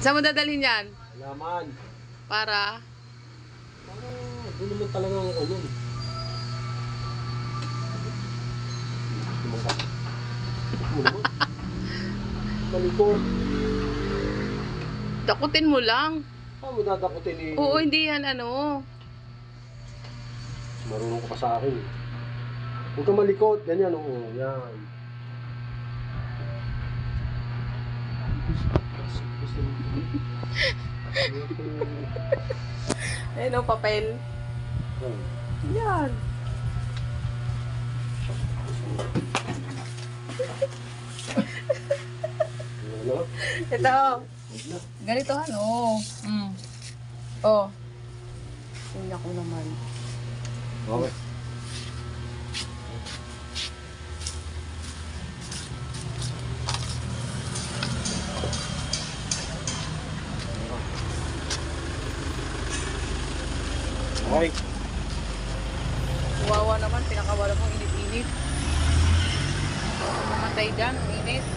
Saan mo dadalhin yan? Alaman. Para? Ah, doon naman talaga ang naman? Malikot. Dakutin mo lang. Saan mo dadakutin eh? Oo, hindi yan ano. Marunong ka pa sa akin. Huwag kang malikot. Ganyan, oo. Yan. Ayun o, papel. Yan. Ito. Ganito ano. Mm. Oh. Tingnan ko naman. Okay. Okay. Wawa naman, pinakawala mong init-init. Mamatay dyan, init.